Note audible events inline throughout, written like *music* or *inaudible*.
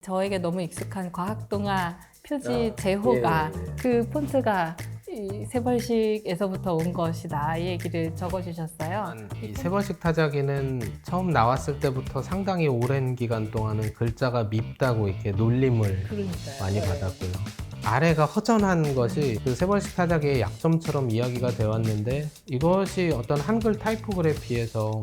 저에게 너무 익숙한 과학동화 표지 제호가 예, 예, 예. 그 폰트가 이 세벌식에서부터 온 것이다 이 얘기를 적어주셨어요. 이 세번씩 타자기는 처음 나왔을 때부터 상당히 오랜 기간 동안은 글자가 밉다고 이렇게 놀림을 그러니까요. 많이 네. 받았고요. 아래가 허전한 것이 그 세번씩 타자기의 약점처럼 이야기가 되어 왔는데 이것이 어떤 한글 타이포그래피에서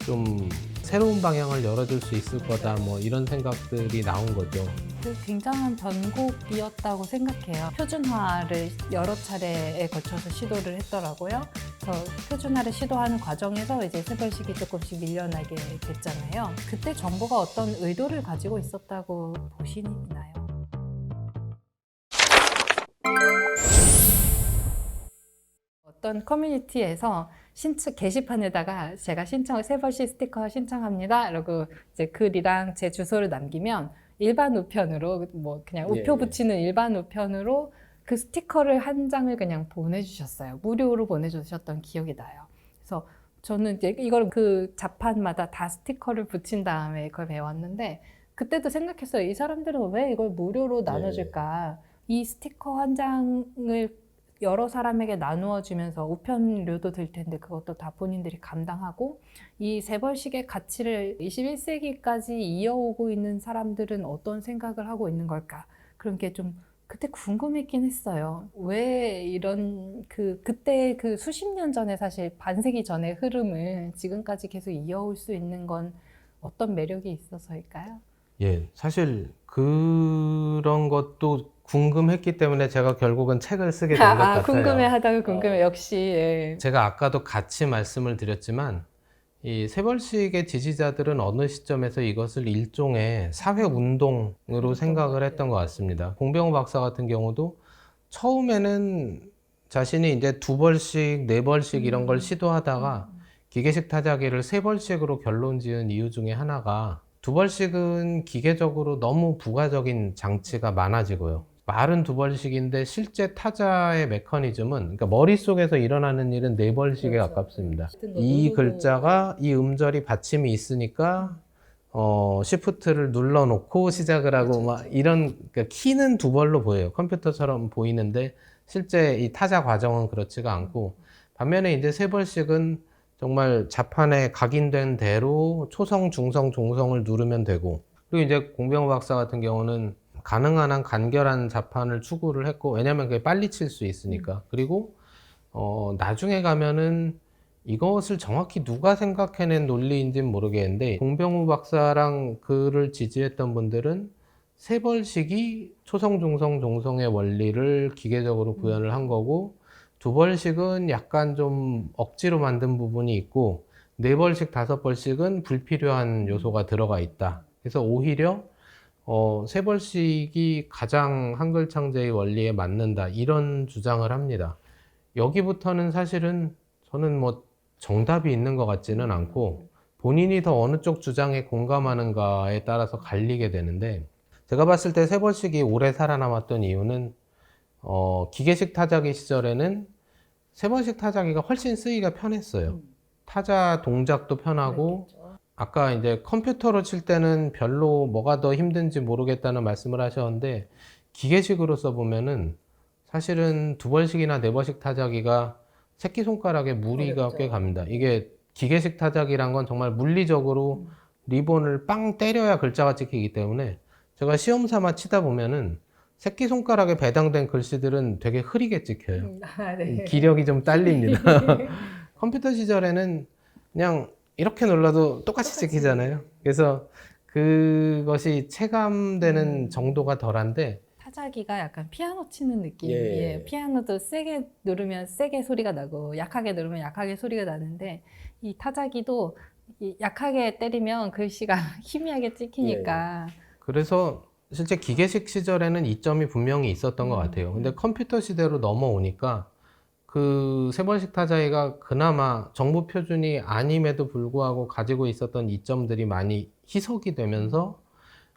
좀 새로운 방향을 열어줄 수 있을 거다 뭐 이런 생각들이 나온 거죠. 그 굉장한 변곡이었다고 생각해요. 표준화를 여러 차례에 걸쳐서 시도를 했더라고요. 그래서 표준화를 시도하는 과정에서 이제 세벌식이 조금씩 밀려나게 됐잖아요. 그때 정부가 어떤 의도를 가지고 있었다고 보시나요? 어떤 커뮤니티에서 신청 게시판에다가 제가 신청을 세벌시 스티커 신청합니다. 이러고 이제 글이랑 제 주소를 남기면 일반 우편으로 뭐 그냥 예, 우표 예. 붙이는 일반 우편으로 그 스티커를 한 장을 그냥 보내주셨어요. 무료로 보내주셨던 기억이 나요. 그래서 저는 이제 이걸 그 자판마다 다 스티커를 붙인 다음에 그걸 배웠는데 그때도 생각했어요. 이 사람들은 왜 이걸 무료로 나눠줄까? 이 스티커 한 장을 여러 사람에게 나누어 주면서 우편료도 들 텐데 그것도 다 본인들이 감당하고 이 재벌식의 가치를 21세기까지 이어오고 있는 사람들은 어떤 생각을 하고 있는 걸까? 그런 게 좀 그때 궁금했긴 했어요. 왜 이런 그 그때 그 수십 년 전에 사실 반세기 전의 흐름을 지금까지 계속 이어올 수 있는 건 어떤 매력이 있어서일까요? 예, 사실 그런 것도 궁금했기 때문에 제가 결국은 책을 쓰게 된것 같아요. 아, 궁금해하다가 궁금해 역시 예. 제가 아까도 같이 말씀을 드렸지만 이 세벌식의 지지자들은 어느 시점에서 이것을 일종의 사회 운동으로 생각을 했던 것 같습니다. 공병호 박사 같은 경우도 처음에는 자신이 이제 두 벌씩, 네 벌씩 이런 걸 시도하다가 기계식 타자기를 세 벌씩으로 결론 지은 이유 중에 하나가 두 벌씩은 기계적으로 너무 부가적인 장치가 많아지고요. 말은 두 벌씩인데 실제 타자의 메커니즘은 그러니까 머릿속에서 일어나는 일은 네 벌씩에 그렇죠. 가깝습니다. 이. 글자가 이 음절이 받침이 있으니까 어 시프트를 눌러 놓고 시작을 하고 그렇죠, 막 이런 그러니까 키는 두 벌로 보여요. 컴퓨터처럼 보이는데 실제 이 타자 과정은 그렇지가 않고 반면에 이제 세 벌씩은 정말 자판에 각인된 대로 초성, 중성, 종성을 누르면 되고 그리고 이제 공병호 박사 같은 경우는 가능한 한 간결한 자판을 추구를 했고 왜냐면 그게 빨리 칠 수 있으니까. 그리고 어 나중에 가면은 이것을 정확히 누가 생각해낸 논리인지는 모르겠는데 공병호 박사랑 그를 지지했던 분들은 세벌식이 초성, 중성, 종성의 원리를 기계적으로 구현을 한 거고 두 벌씩은 약간 좀 억지로 만든 부분이 있고 네 벌씩, 다섯 벌씩은 불필요한 요소가 들어가 있다. 그래서 오히려 어, 세 벌씩이 가장 한글 창제의 원리에 맞는다. 이런 주장을 합니다. 여기부터는 사실은 저는 뭐 정답이 있는 것 같지는 않고 본인이 더 어느 쪽 주장에 공감하는가에 따라서 갈리게 되는데 제가 봤을 때 세 벌씩이 오래 살아남았던 이유는 어, 기계식 타자기 시절에는 세 번씩 타자기가 훨씬 쓰기가 편했어요. 타자 동작도 편하고 아까 이제 컴퓨터로 칠 때는 별로 뭐가 더 힘든지 모르겠다는 말씀을 하셨는데 기계식으로 써보면은 사실은 두 번씩이나 네 번씩 타자기가 새끼손가락에 무리가 어렵죠. 꽤 갑니다. 이게 기계식 타자기란 건 정말 물리적으로 리본을 빵 때려야 글자가 찍히기 때문에 제가 시험 삼아 치다 보면은 새끼손가락에 배당된 글씨들은 되게 흐리게 찍혀요. 아, 네. 기력이 좀 딸립니다. *laughs* 컴퓨터 시절에는 그냥 이렇게 눌러도 똑같이 찍히잖아요. 그래서 그것이 체감되는 음. 정도가 덜한데 타자기가 약간 피아노 치는 느낌이에요. 예. 피아노도 세게 누르면 세게 소리가 나고 약하게 누르면 약하게 소리가 나는데 이 타자기도 이 약하게 때리면 글씨가 *laughs* 희미하게 찍히니까 그래서 실제 기계식 시절에는 이점이 분명히 있었던 것 음. 같아요. 근데 컴퓨터 시대로 넘어오니까 그 세번식 타자기가 그나마 정부 표준이 아님에도 불구하고 가지고 있었던 이점들이 많이 희석이 되면서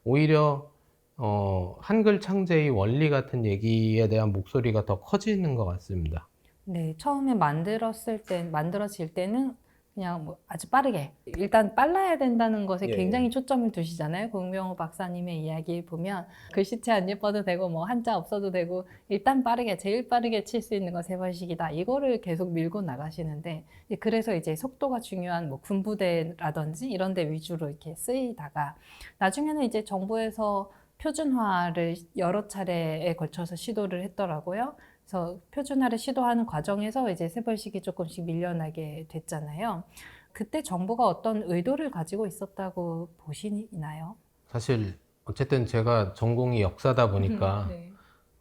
오히려 어, 한글 창제의 원리 같은 얘기에 대한 목소리가 더 커지는 것 같습니다. 네 처음에 만들었을 때 만들어질 때는 그냥 뭐 아주 빠르게 일단 빨라야 된다는 것에 예. 굉장히 초점을 두시잖아요. 공병호 박사님의 이야기 보면 글씨체 안 예뻐도 되고 뭐 한자 없어도 되고 일단 빠르게 제일 빠르게 칠 수 있는 건 세 번씩이다. 이거를 계속 밀고 나가시는데 그래서 이제 속도가 중요한 뭐 군부대라든지 이런 데 위주로 이렇게 쓰이다가 나중에는 이제 정부에서 표준화를 여러 차례에 걸쳐서 시도를 했더라고요. 그래서 표준화를 시도하는 과정에서 이제 세벌식이 조금씩 밀려나게 됐잖아요. 그때 정부가 어떤 의도를 가지고 있었다고 보시나요? 사실 어쨌든 제가 전공이 역사다 보니까 네.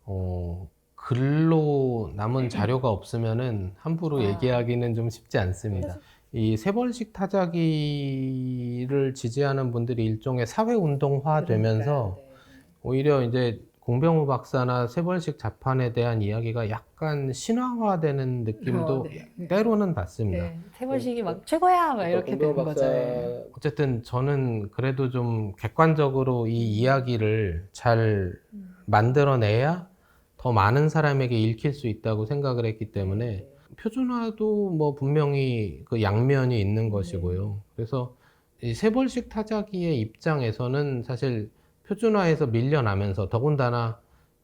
어, 글로 남은 자료가 없으면은 함부로 아. 얘기하기는 좀 쉽지 않습니다. 이 세벌식 타자기를 지지하는 분들이 일종의 사회 운동화 되면서 그러니까, 오히려 이제 공병우 박사나 세벌식 자판에 대한 이야기가 약간 신화화되는 느낌도 어, 네. 때로는 받습니다. 네. 세벌식이 막 최고야 막 이렇게 되는 거죠. 네. 어쨌든 저는 그래도 좀 객관적으로 이 이야기를 잘 음. 만들어내야 더 많은 사람에게 읽힐 수 있다고 생각을 했기 네. 때문에 표준화도 뭐 분명히 그 양면이 있는 네. 것이고요. 그래서 이 세벌식 타자기의 입장에서는 사실 표준화에서 밀려나면서 더군다나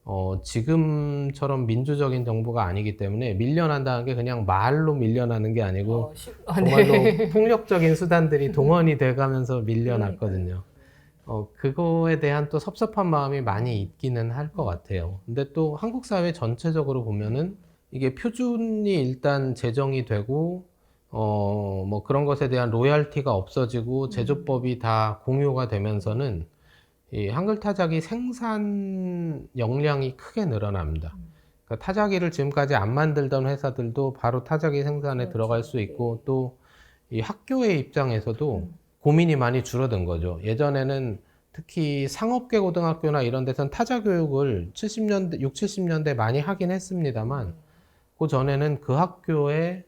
어, 지금처럼 민주적인 정부가 아니기 때문에 밀려난다는 게 그냥 말로 밀려나는 게 아니고 어, 시- 아, 정말로 네. *laughs* 폭력적인 수단들이 동원이 돼가면서 밀려났거든요. 어, 그거에 대한 또 섭섭한 마음이 많이 있기는 할 것 같아요. 근데 또 한국 사회 전체적으로 보면은 이게 표준이 일단 제정이 되고 어, 뭐 그런 것에 대한 로얄티가 없어지고 제조법이 다 공유가 되면서는 이 한글 타자기 생산 역량이 크게 늘어납니다. 그러니까 타자기를 지금까지 안 만들던 회사들도 바로 타자기 생산에 그렇죠. 들어갈 수 있고 또 이 학교의 입장에서도 음. 고민이 많이 줄어든 거죠. 예전에는 특히 상업계 고등학교나 이런 데선 타자 교육을 70년대, 6, 70년대 많이 하긴 했습니다만 그 전에는 그 학교에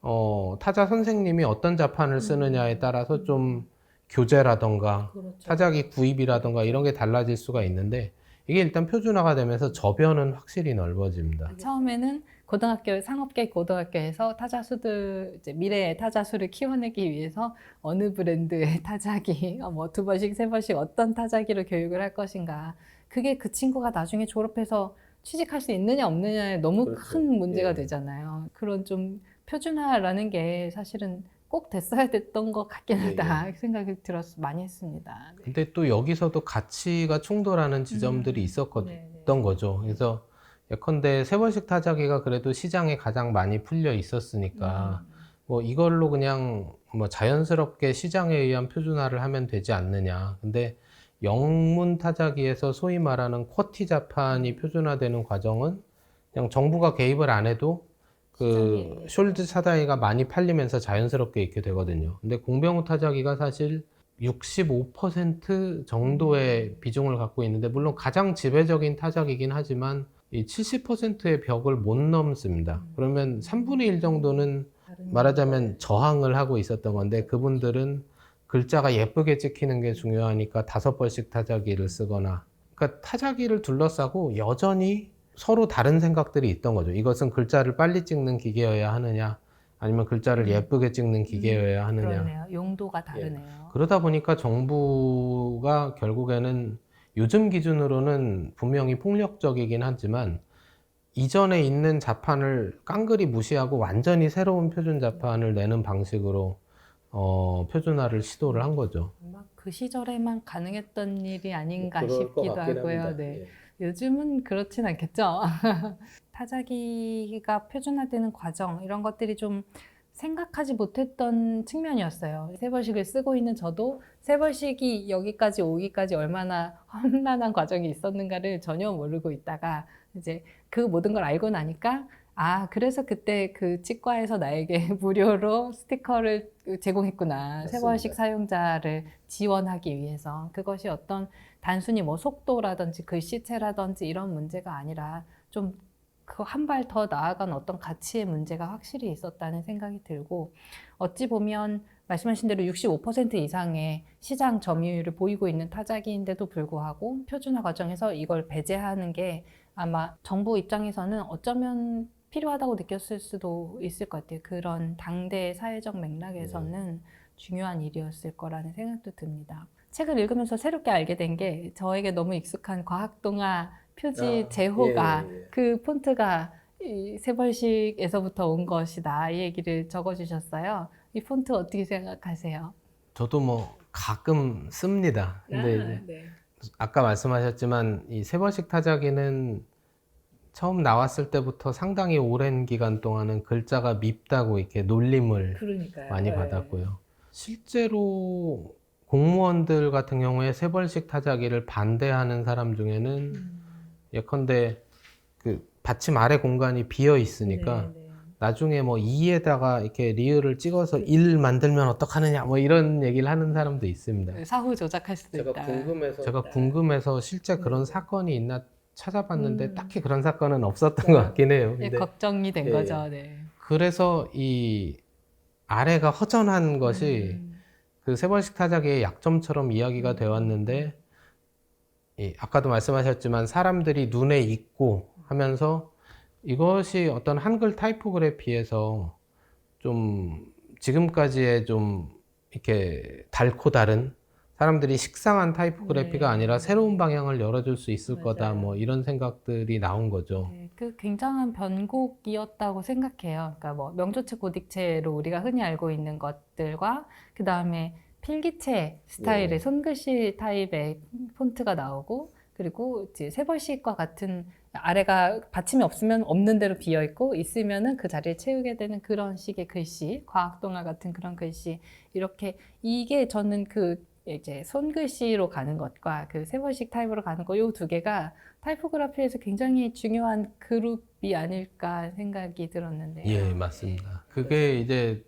어, 타자 선생님이 어떤 자판을 쓰느냐에 따라서 좀 교재라던가 그렇죠. 타자기 구입이라던가 이런 게 달라질 수가 있는데 이게 일단 표준화가 되면서 저변은 확실히 넓어집니다. 처음에는 고등학교 상업계 고등학교에서 타자수들 이제 미래의 타자수를 키워내기 위해서 어느 브랜드의 *laughs* 타자기 뭐 두 번씩 세 번씩 어떤 타자기로 교육을 할 것인가 그게 그 친구가 나중에 졸업해서 취직할 수 있느냐 없느냐에 너무 그렇죠. 큰 문제가 예. 되잖아요. 그런 좀 표준화라는 게 사실은 꼭 됐어야 됐던 것 같긴 예, 하다 생각이 들었 많이 했습니다. 네. 근데 또 여기서도 가치가 충돌하는 지점들이 음. 있었거든. 네, 네. 있던 거죠. 그래서 예컨대 세번식 타자기가 그래도 시장에 가장 많이 풀려 있었으니까 음. 뭐 이걸로 그냥 뭐 자연스럽게 시장에 의한 표준화를 하면 되지 않느냐. 근데 영문 타자기에서 소위 말하는 쿼티 자판이 표준화되는 과정은 그냥 정부가 개입을 안 해도 그. 숄드 타자기가 많이 팔리면서 자연스럽게 있게 되거든요. 근데 공병호 타자기가 사실 65% 정도의 비중을 갖고 있는데 물론 가장 지배적인 타작이긴 하지만 이 70%의 벽을 못 넘습니다. 그러면 3분의 1 정도는 말하자면 저항을 하고 있었던 건데 그분들은 글자가 예쁘게 찍히는 게 중요하니까 다섯 번씩 타자기를 쓰거나 그러니까 타자기를 둘러싸고 여전히 서로 다른 생각들이 있던 거죠. 이것은 글자를 빨리 찍는 기계여야 하느냐 아니면 글자를 음. 예쁘게 찍는 기계여야 하느냐 그러네요. 용도가 다르네요. 그러다 보니까 정부가 결국에는 요즘 기준으로는 분명히 폭력적이긴 하지만 이전에 있는 자판을 깡그리 무시하고 완전히 새로운 표준 자판을 내는 방식으로 어, 표준화를 시도를 한 거죠. 그 시절에만 가능했던 일이 아닌가 것 싶기도 하고요. 합니다. 네. 예. 요즘은 그렇진 않겠죠. *laughs* 타자기가 표준화되는 과정 이런 것들이 좀 생각하지 못했던 측면이었어요. 세벌식을 쓰고 있는 저도 세벌식이 여기까지 오기까지 얼마나 *laughs* 험난한 과정이 있었는가를 전혀 모르고 있다가 이제 그 모든 걸 알고 나니까 아 그래서 그때 그 치과에서 나에게 *laughs* 무료로 스티커를 제공했구나 맞습니다. 세벌식 사용자를 지원하기 위해서 그것이 어떤 단순히 뭐 속도라든지 글씨체라든지 이런 문제가 아니라 좀 그 한 발 더 나아간 어떤 가치의 문제가 확실히 있었다는 생각이 들고 어찌 보면 말씀하신 대로 65% 이상의 시장 점유율을 보이고 있는 타자기인데도 불구하고 표준화 과정에서 이걸 배제하는 게 아마 정부 입장에서는 어쩌면 필요하다고 느꼈을 수도 있을 것 같아요. 그런 당대 사회적 맥락에서는 중요한 일이었을 거라는 생각도 듭니다. 책을 읽으면서 새롭게 알게 된 게 저에게 너무 익숙한 과학동화 표지 아, 제호가 예, 예, 예. 그 폰트가 이 세벌식에서부터 온 것이다 이 얘기를 적어주셨어요. 이 폰트 어떻게 생각하세요? 저도 뭐 가끔 씁니다. 근데 이제 네. 아까 말씀하셨지만 이 세번식 타자기는 처음 나왔을 때부터 상당히 오랜 기간 동안은 글자가 밉다고 이렇게 놀림을 그러니까요. 많이 네. 받았고요. 실제로 공무원들 같은 경우에 세벌식 타자기를 반대하는 사람 중에는 음. 예컨대 그 받침 아래 공간이 비어 있으니까 네, 네. 나중에 뭐 2에다가 이렇게 리을을 찍어서 1 만들면 어떡하느냐 뭐 이런 얘기를 하는 사람도 있습니다. 네, 사후 조작할 수도 있다. 제가 궁금해서 실제 그런 네. 사건이 있나 찾아봤는데 음. 딱히 그런 사건은 없었던 것 같긴 해요. 네, 근데 걱정이 된 예, 거죠. 네. 그래서 이 아래가 허전한 것이 음. 그 세번식 타자기의 약점처럼 이야기가 되어 왔는데 이 아까도 말씀하셨지만 사람들이 눈에 익고 하면서 이것이 어떤 한글 타이포그래피에서 좀 지금까지의 좀 이렇게 달고 다른 사람들이 식상한 타이포그래피가 네. 아니라 새로운 방향을 열어줄 수 있을 거다 맞아요. 뭐 이런 생각들이 나온 거죠. 네, 그 굉장한 변곡이었다고 생각해요. 그러니까 뭐 명조체 고딕체로 우리가 흔히 알고 있는 것들과 그 다음에 필기체 스타일의 네. 손글씨 타입의 폰트가 나오고 그리고 이제 세벌식과 같은 아래가 받침이 없으면 없는 대로 비어 있고 있으면은 그 자리를 채우게 되는 그런 식의 글씨, 과학 동화 같은 그런 글씨 이렇게 이게 저는 그 이제 손글씨로 가는 것과 그 세벌식 타입으로 가는 거 요 두 개가 타이포그라피에서 굉장히 중요한 그룹이 아닐까 생각이 들었는데요. 예, 맞습니다. 그게 이제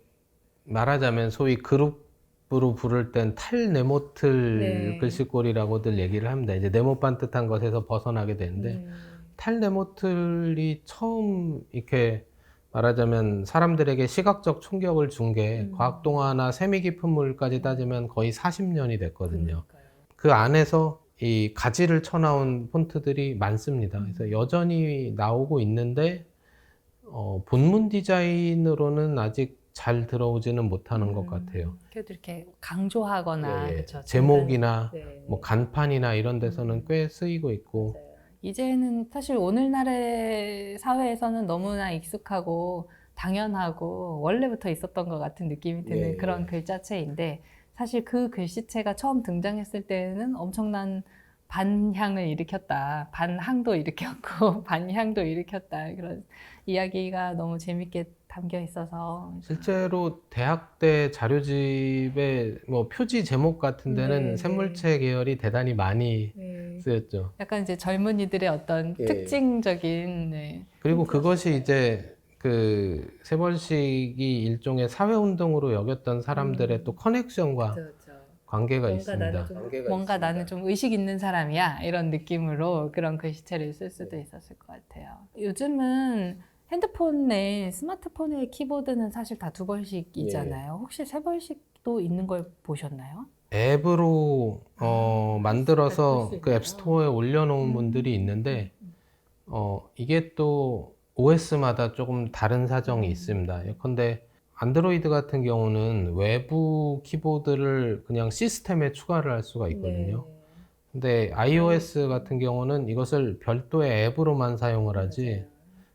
말하자면 소위 그룹으로 부를 땐 탈네모틀 네. 글씨꼴이라고들 얘기를 합니다. 이제 네모 반듯한 것에서 벗어나게 되는데 음, 탈네모틀이 처음 이렇게 말하자면 사람들에게 시각적 충격을 준게 음. 과학 동화나 세미 깊은 물까지 따지면 거의 40년이 됐거든요. 그러니까요. 그 안에서 이 가지를 쳐나온 폰트들이 많습니다. 그래서 음. 여전히 나오고 있는데 어, 본문 디자인으로는 아직 잘 들어오지는 못하는 것 음, 같아요. 그래도 이렇게 강조하거나 예, 예. 그쵸, 제목이나 네, 뭐 네. 간판이나 이런 데서는 음. 꽤 쓰이고 있고 맞아요. 이제는 사실 오늘날의 사회에서는 너무나 익숙하고 당연하고 원래부터 있었던 것 같은 느낌이 드는 예, 그런 예. 글자체인데 사실 그 글씨체가 처음 등장했을 때는 엄청난 반향을 일으켰다. 반항도 일으켰고 *laughs* 반향도 일으켰다. 그런 이야기가 너무 재밌게 담겨 있어서 실제로 대학 때 자료집에 뭐 표지 제목 같은 데는 네, 네. 샘물체 계열이 대단히 많이 네. 쓰였죠. 약간 이제 젊은이들의 어떤 예. 특징적인 네. 그리고 그것이 이제 그 세벌식이 일종의 사회 운동으로 여겼던 사람들의 음. 또 커넥션과 관계가 뭔가 있습니다. 나는 좀 뭔가 나는 좀 의식 있는 사람이야 이런 느낌으로 그런 글씨체를 쓸 수도 네. 있었을 것 같아요. 요즘은 핸드폰에 스마트폰의 키보드는 사실 다 두 번씩이잖아요. 혹시 세 번씩도 있는 걸 보셨나요? 앱으로 어, 아, 만들어서 수그 있나요? 앱스토어에 올려놓은 음. 분들이 있는데 어, 이게 또 OS마다 조금 다른 사정이 음. 있습니다. 예컨대 안드로이드 같은 경우는 외부 키보드를 그냥 시스템에 추가를 할 수가 있거든요. 네. 근데 iOS 같은 경우는 이것을 별도의 앱으로만 사용을 하지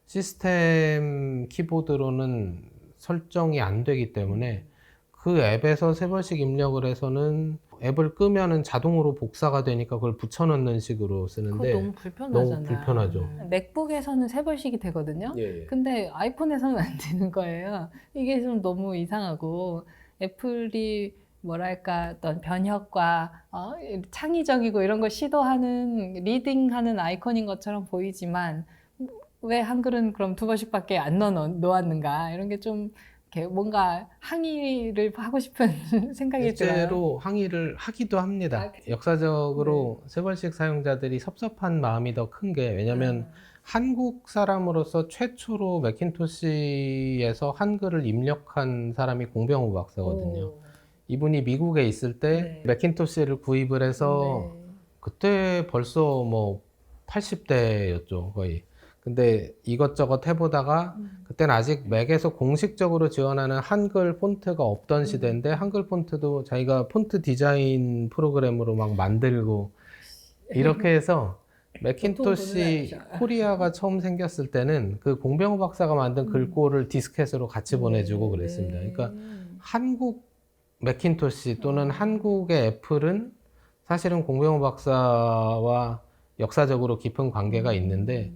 시스템 키보드로는 설정이 안 되기 때문에 그 앱에서 세 번씩 입력을 해서는 앱을 끄면은 자동으로 복사가 되니까 그걸 붙여넣는 식으로 그거 쓰는데 너무 불편하잖아요. 너무 불편하죠. 맥북에서는 세 번씩이 되거든요. 예, 예. 근데 아이폰에서는 *laughs* 안 되는 거예요. 이게 좀 너무 이상하고 애플이 뭐랄까 어떤 변혁과 어, 창의적이고 이런 걸 시도하는 리딩하는 아이콘인 것처럼 보이지만 왜 한 글은 그럼 두 번씩밖에 안 넣어 놓았는가 이런 게 좀 뭔가 항의를 하고 싶은 *laughs* 생각이 들어요. 실제로 항의를 하기도 합니다. 아, 그래요? 역사적으로 세 번씩 사용자들이 섭섭한 마음이 더 큰 게 왜냐하면 한국 사람으로서 최초로 맥킨토시에서 한글을 입력한 사람이 공병호 박사거든요. 오. 이분이 미국에 있을 때 네. 맥킨토시를 구입을 해서 네. 그때 벌써 뭐 80대였죠 거의. 근데 이것저것 해보다가 그때는 아직 맥에서 공식적으로 지원하는 한글 폰트가 없던 시대인데 한글 폰트도 자기가 폰트 디자인 프로그램으로 막 만들고 이렇게 해서 맥킨토시 보는 코리아가 처음 생겼을 때는 그 공병호 박사가 만든 글꼴을 디스켓으로 같이 보내주고 그랬습니다. 그러니까 한국 맥킨토시 또는 한국의 애플은 사실은 공병호 박사와 역사적으로 깊은 관계가 있는데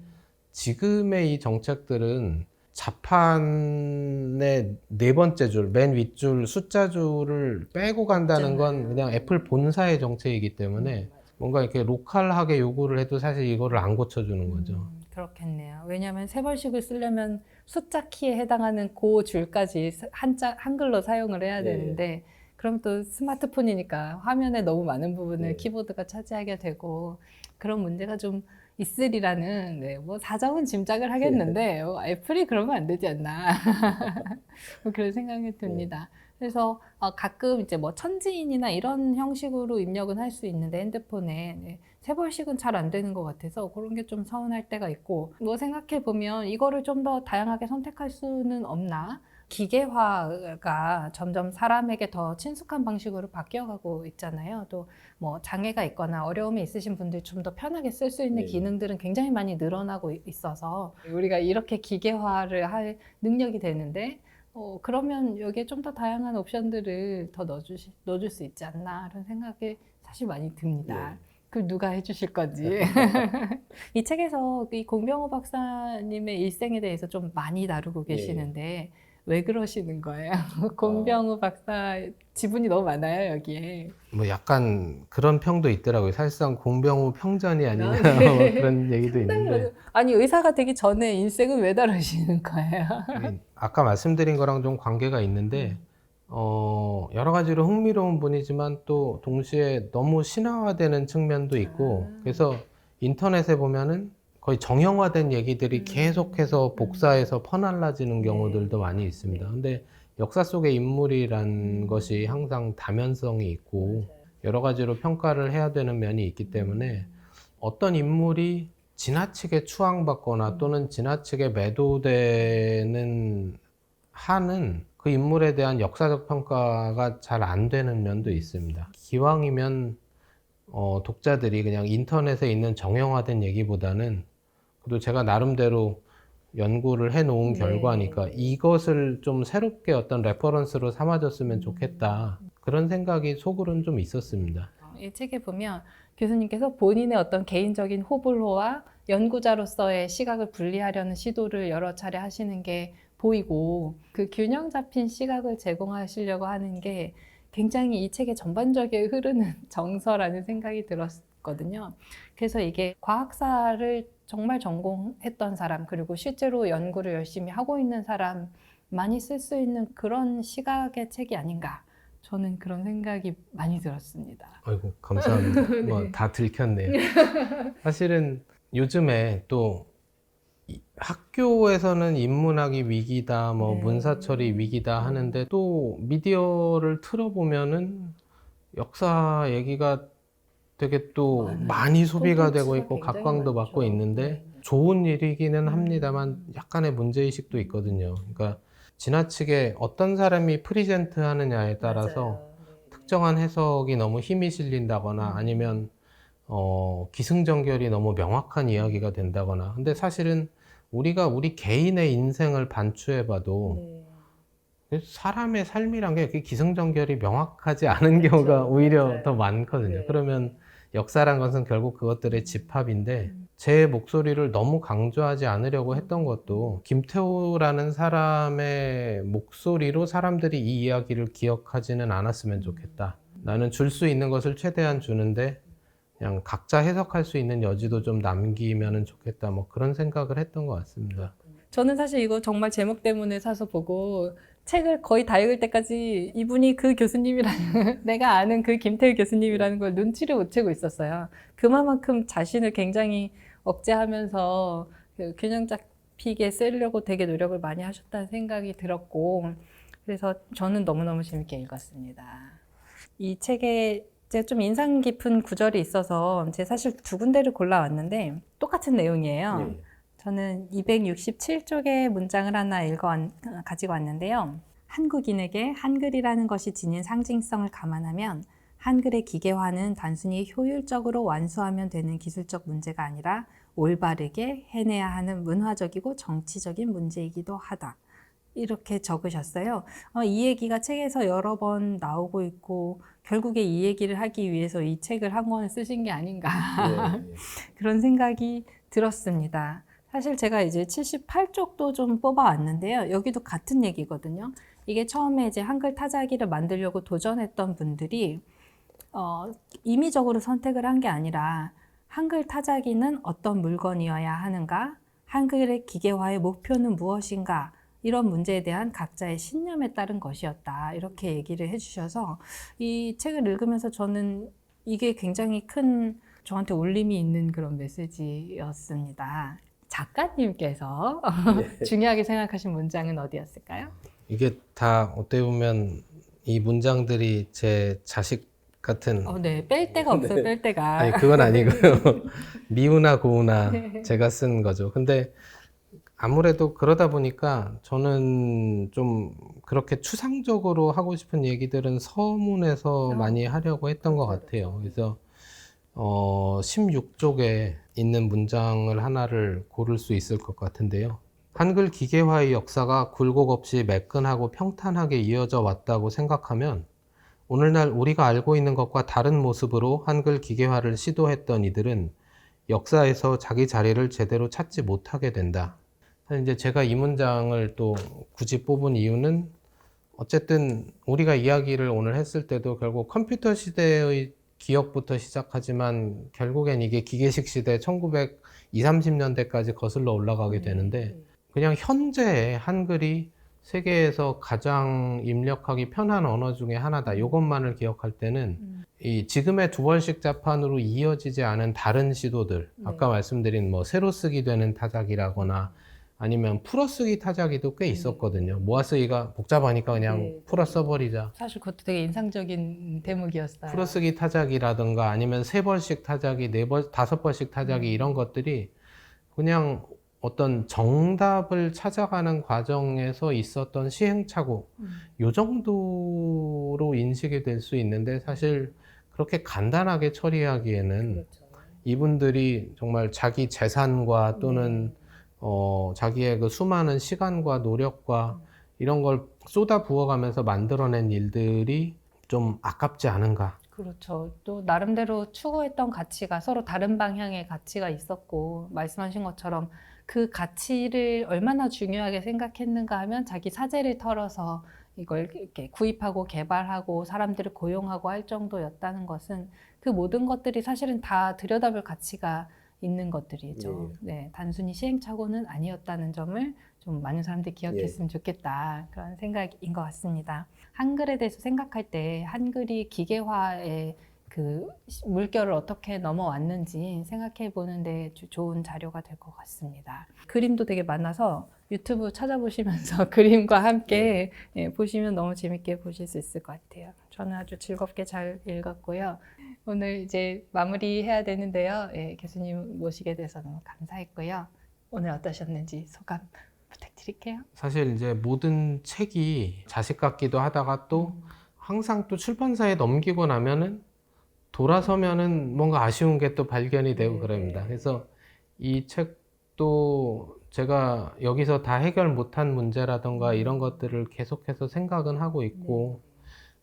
지금의 이 정책들은 자판의 네 번째 줄, 맨 윗줄 숫자 줄을 빼고 간다는 건 그냥 애플 본사의 정책이기 때문에 뭔가 이렇게 로컬하게 요구를 해도 사실 이거를 안 고쳐주는 거죠. 음, 그렇겠네요. 왜냐하면 세 번씩을 쓰려면 숫자 키에 해당하는 그 줄까지 사- 한자 한글로 사용을 해야 네. 되는데 그럼 또 스마트폰이니까 화면에 너무 많은 부분을 네. 키보드가 차지하게 되고 그런 문제가 좀 있으리라는 네, 뭐 사정은 짐작을 하겠는데 어, 애플이 그러면 안 되지 않나 *laughs* 뭐 그런 생각이 듭니다. 그래서 어, 가끔 이제 뭐 천지인이나 이런 형식으로 입력은 할 수 있는데 핸드폰에 네, 세 번씩은 잘 안 되는 것 같아서 그런 게 좀 서운할 때가 있고 뭐 생각해 보면 이거를 좀 더 다양하게 선택할 수는 없나? 기계화가 점점 사람에게 더 친숙한 방식으로 바뀌어가고 있잖아요. 또 뭐 장애가 있거나 어려움이 있으신 분들 좀더 편하게 쓸 수 있는 네. 기능들은 굉장히 많이 늘어나고 이- 있어서 우리가 이렇게 기계화를 할 능력이 되는데 어, 그러면 여기에 좀 더 다양한 옵션들을 더 넣어주시, 넣어줄 수 있지 않나 그런 생각이 사실 많이 듭니다. 네. 그걸 누가 해주실 건지. *laughs* 이 책에서 이 공병호 박사님의 일생에 대해서 좀 많이 다루고 네. 계시는데 왜 그러시는 거예요? *laughs* 공병호 박사 지분이 너무 많아요 여기에. 뭐 약간 그런 평도 있더라고요. 사실상 공병호 평전이 아니냐 아, *laughs* 네. 뭐 그런 얘기도 *laughs* 있는데 아니 의사가 되기 전에 인생은 왜 다루시는 거예요? 이게 아까 말씀드린 거랑 좀 관계가 있는데 어, 여러 가지로 흥미로운 분이지만 또 동시에 너무 신화화되는 측면도 있고 아. 그래서 인터넷에 보면은 거의 정형화된 얘기들이 음. 계속해서 복사해서 퍼날라지는 네. 경우들도 많이 있습니다. 근데 역사 속의 인물이란 음. 것이 항상 다면성이 있고 여러 가지로 평가를 해야 되는 면이 있기 때문에 어떤 인물이 지나치게 추앙받거나 또는 지나치게 매도되는 한은 그 인물에 대한 역사적 평가가 잘 안 되는 면도 있습니다. 기왕이면 어, 독자들이 그냥 인터넷에 있는 정형화된 얘기보다는 그래도 제가 나름대로 연구를 해 놓은 네. 결과니까 이것을 좀 새롭게 어떤 레퍼런스로 삼아줬으면 좋겠다. 그런 생각이 속으로는 좀 있었습니다. 이 책에 보면 교수님께서 본인의 어떤 개인적인 호불호와 연구자로서의 시각을 분리하려는 시도를 여러 차례 하시는 게 보이고 그 균형 잡힌 시각을 제공하시려고 하는 게 굉장히 이 책의 전반적에 흐르는 *laughs* 정서라는 생각이 들었거든요. 그래서 이게 과학사를 정말 전공했던 사람 그리고 실제로 연구를 열심히 하고 있는 사람만이 쓸 수 있는 그런 시각의 책이 아닌가. 저는 그런 생각이 많이 들었습니다. 아이고 감사합니다. *laughs* 네. 뭐 다 들켰네요. 사실은 요즘에 또 이- 학교에서는 인문학이 위기다, 뭐 네. 문사철이 위기다 하는데 또 미디어를 틀어보면은 역사 얘기가 되게 또 많아요. 많이 소비가 되고 있고 각광도 많죠. 받고 있는데 네. 좋은 일이기는 음. 합니다만 약간의 문제의식도 있거든요. 그러니까 지나치게 어떤 사람이 프리젠트 하느냐에 따라서. 네. 특정한 해석이 너무 힘이 실린다거나 음. 아니면 어, 기승전결이 너무 명확한 이야기가 된다거나. 근데 사실은 우리가 우리 개인의 인생을 반추해봐도 네. 사람의 삶이란 게 기승전결이 명확하지 않은 그렇죠. 경우가 오히려 맞아요. 더 많거든요. 네. 그러면 역사란 것은 결국 그것들의 집합인데 음. 제 목소리를 너무 강조하지 않으려고 했던 것도 김태호라는 사람의 목소리로 사람들이 이 이야기를 기억하지는 않았으면 좋겠다. 나는 줄 수 있는 것을 최대한 주는데 그냥 각자 해석할 수 있는 여지도 좀 남기면 좋겠다. 뭐 그런 생각을 했던 것 같습니다. 저는 사실 이거 정말 제목 때문에 사서 보고 책을 거의 다 읽을 때까지 이분이 그 교수님이라는 *laughs* 내가 아는 그 김태우 교수님이라는 걸 눈치를 못 채고 있었어요. 그만큼 자신을 굉장히 억제하면서 그 균형 잡히게 쓰려고 되게 노력을 많이 하셨다는 생각이 들었고 그래서 저는 너무너무 재밌게 읽었습니다. 이 책에 제가 좀 인상 깊은 구절이 있어서 제 사실 두 군데를 골라왔는데 똑같은 내용이에요. 저는 267쪽의 문장을 하나 읽어 왔- 가지고 왔는데요. 한국인에게 한글이라는 것이 지닌 상징성을 감안하면 한글의 기계화는 단순히 효율적으로 완수하면 되는 기술적 문제가 아니라 올바르게 해내야 하는 문화적이고 정치적인 문제이기도 하다. 이렇게 적으셨어요. 어, 이 얘기가 책에서 여러 번 나오고 있고 결국에 이 얘기를 하기 위해서 이 책을 한 권을 쓰신 게 아닌가 예, 예. *laughs* 그런 생각이 들었습니다. 사실 제가 이제 78쪽도 좀 뽑아왔는데요. 여기도 같은 얘기거든요. 이게 처음에 이제 한글 타자기를 만들려고 도전했던 분들이 어, 임의적으로 선택을 한 게 아니라 한글 타자기는 어떤 물건이어야 하는가? 한글의 기계화의 목표는 무엇인가? 이런 문제에 대한 각자의 신념에 따른 것이었다. 이렇게 얘기를 해주셔서 이 책을 읽으면서 저는 이게 굉장히 큰 저한테 울림이 있는 그런 메시지였습니다. 작가님께서 예. *laughs* 중요하게 생각하신 문장은 어디였을까요? 이게 다 어떻게 보면 이 문장들이 제 자식 같은 어, 네, 뺄 데가 없어요, 네. 뺄 데가. 아니 그건 아니고요. *laughs* 미우나 고우나 네. 제가 쓴 거죠. 근데 아무래도 그러다 보니까 저는 좀 그렇게 추상적으로 하고 싶은 얘기들은 서문에서 어. 많이 하려고 했던 것 같아요. 그래서 어 16쪽에 있는 문장을 하나를 고를 수 있을 것 같은데요. 한글 기계화의 역사가 굴곡 없이 매끈하고 평탄하게 이어져 왔다고 생각하면 오늘날 우리가 알고 있는 것과 다른 모습으로 한글 기계화를 시도했던 이들은 역사에서 자기 자리를 제대로 찾지 못하게 된다. 사실 이제 제가 이 문장을 또 굳이 뽑은 이유는 어쨌든 우리가 이야기를 오늘 했을 때도 결국 컴퓨터 시대의 기억부터 시작하지만 결국엔 이게 기계식 시대 1920, 30년대까지 거슬러 올라가게 되는데 그냥 현재의 한글이 세계에서 가장 입력하기 편한 언어 중에 하나다. 이것만을 기억할 때는 음. 이 지금의 두 번씩 자판으로 이어지지 않은 다른 시도들, 네. 아까 말씀드린 뭐 새로 쓰기 되는 타자기라거나 아니면 풀어쓰기 타자기도 꽤 네. 있었거든요. 모아쓰기가 복잡하니까 그냥 네. 풀어 써버리자. 사실 그것도 되게 인상적인 대목이었어요. 풀어쓰기 타자기라든가 아니면 세 번씩 타자기, 네 번, 다섯 번씩 타자기 음. 이런 것들이 그냥 어떤 정답을 찾아가는 과정에서 있었던 시행착오, 음. 요 정도로 인식이 될 수 있는데 사실 그렇게 간단하게 처리하기에는 그렇죠. 이분들이 정말 자기 재산과 또는 어, 자기의 그 수많은 시간과 노력과 이런 걸 쏟아 부어가면서 만들어낸 일들이 좀 아깝지 않은가. 그렇죠. 또 나름대로 추구했던 가치가 서로 다른 방향의 가치가 있었고 말씀하신 것처럼 그 가치를 얼마나 중요하게 생각했는가 하면 자기 사재를 털어서 이걸 이렇게 구입하고 개발하고 사람들을 고용하고 할 정도였다는 것은 그 모든 것들이 사실은 다 들여다볼 가치가 있는 것들이죠. 네, 단순히 시행착오는 아니었다는 점을 좀 많은 사람들이 기억했으면 좋겠다 그런 생각인 것 같습니다. 한글에 대해서 생각할 때 한글이 기계화의 그 시- 물결을 어떻게 넘어왔는지 생각해 보는데 주- 좋은 자료가 될 것 같습니다. 그림도 되게 많아서 유튜브 찾아보시면서 *laughs* 그림과 함께 예, 보시면 너무 재밌게 보실 수 있을 것 같아요. 저는 아주 즐겁게 잘 읽었고요. 오늘 이제 마무리해야 되는데요. 예, 교수님 모시게 돼서 너무 감사했고요. 오늘 어떠셨는지 소감 부탁드릴게요. 사실 이제 모든 책이 자식 같기도 하다가 또 음. 항상 또 출판사에 넘기고 나면은 돌아서면은 뭔가 아쉬운 게 또 발견이 되고 네, 그럽니다. 네. 그래서 이 책도 제가 여기서 다 해결 못한 문제라던가 이런 것들을 계속해서 생각은 하고 있고,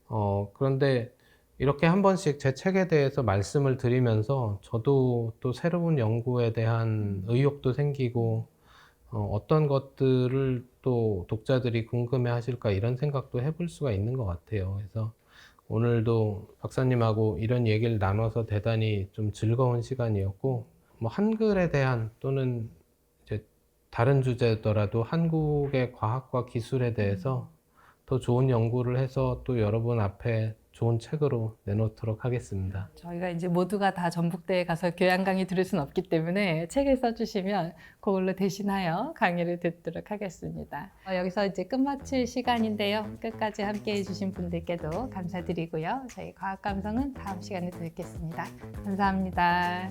어, 그런데 이렇게 한 번씩 제 책에 대해서 말씀을 드리면서 저도 또 새로운 연구에 대한 의욕도 생기고, 어, 어떤 것들을 또 독자들이 궁금해 하실까 이런 생각도 해볼 수가 있는 것 같아요. 그래서 오늘도 박사님하고 이런 얘기를 나눠서 대단히 좀 즐거운 시간이었고, 뭐 한글에 대한 또는 이제 다른 주제더라도 한국의 과학과 기술에 대해서 더 좋은 연구를 해서 또 여러분 앞에 좋은 책으로 내놓도록 하겠습니다. 저희가 이제 모두가 다 전북대에 가서 교양 강의 들을 수는 없기 때문에 책을 써주시면 그걸로 대신하여 강의를 듣도록 하겠습니다. 어, 여기서 이제 끝마칠 시간인데요. 끝까지 함께 해주신 분들께도 감사드리고요. 저희 과학 감성은 다음 시간에 또 뵙겠습니다. 감사합니다.